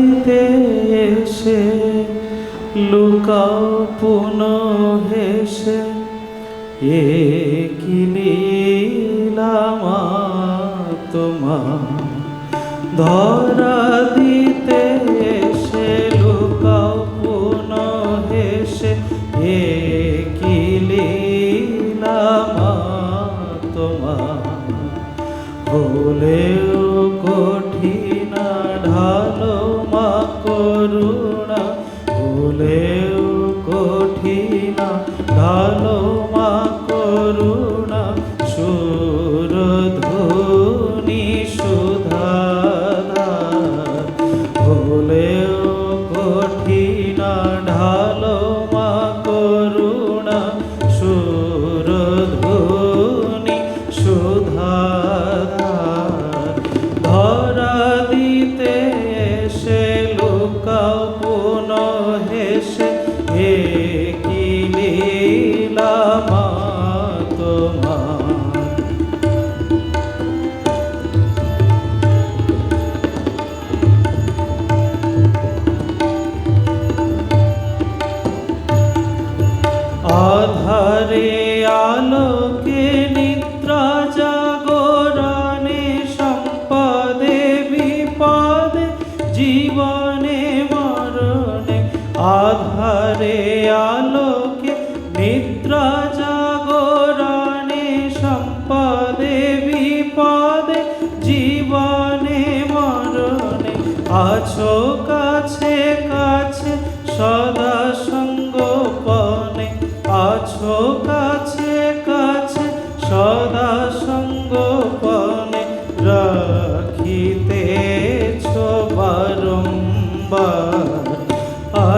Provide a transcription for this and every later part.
দিতে এসে, লুকাও পুন হেসে, এ কি তোমার ধরা দিতে এসে, লুকাও পুন হেসে, এ কি তোমার হলেও কঠিন করুণা ভুলেও কঠিন ঢালো জীবনে মরণে আধারে আলোকে নিদ্রা জাগরণে সম্পদে বিপদে জীবনে মরণে আছো কাছে কাছে সদা সঙ্গোপনে, আছো কাছে কাছে সদা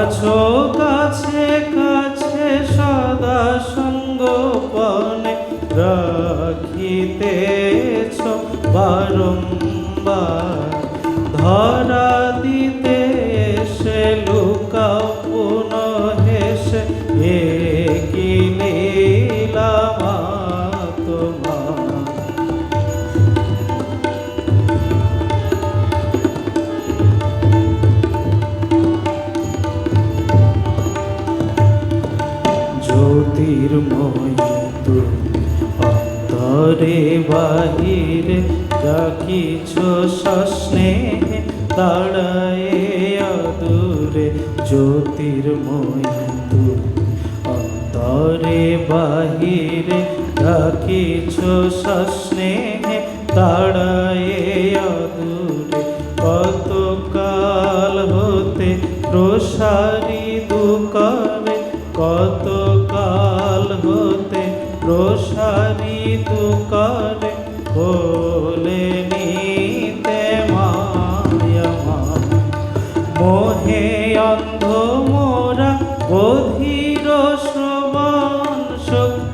আছো কাছে কাছে সদা সঙ্গোপনে রাখিতেছ বারম্বার। ধরা অন্তরে বাহিরে রাখিছ সস্নেহে দাঁড়ায়ে আদুরে জ্যোতির্ময় অন্তরে বাহিরে রাখিছ সস্নেহে দাঁড়ায়ে আদুরে। কত কাল হতে প্রসারি দুকারে কত কাল হতে প্রসারি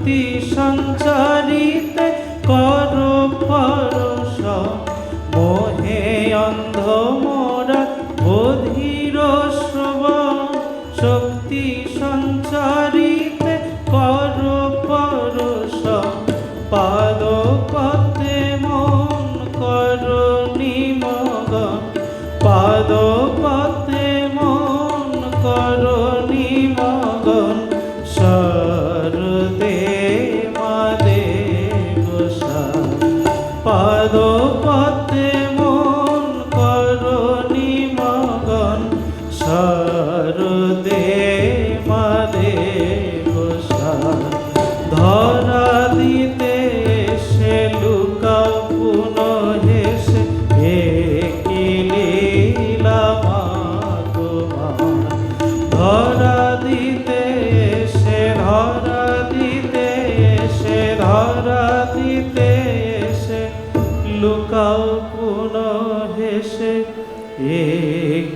শক্তি সঞ্চারিতে কর পরশ মোহে অন্ধ মোরা বধির শ্রব। শক্তি সঞ্চারিতে কর পরশ পাদ পথে পাদ পথে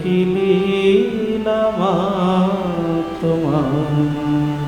কি না তোমার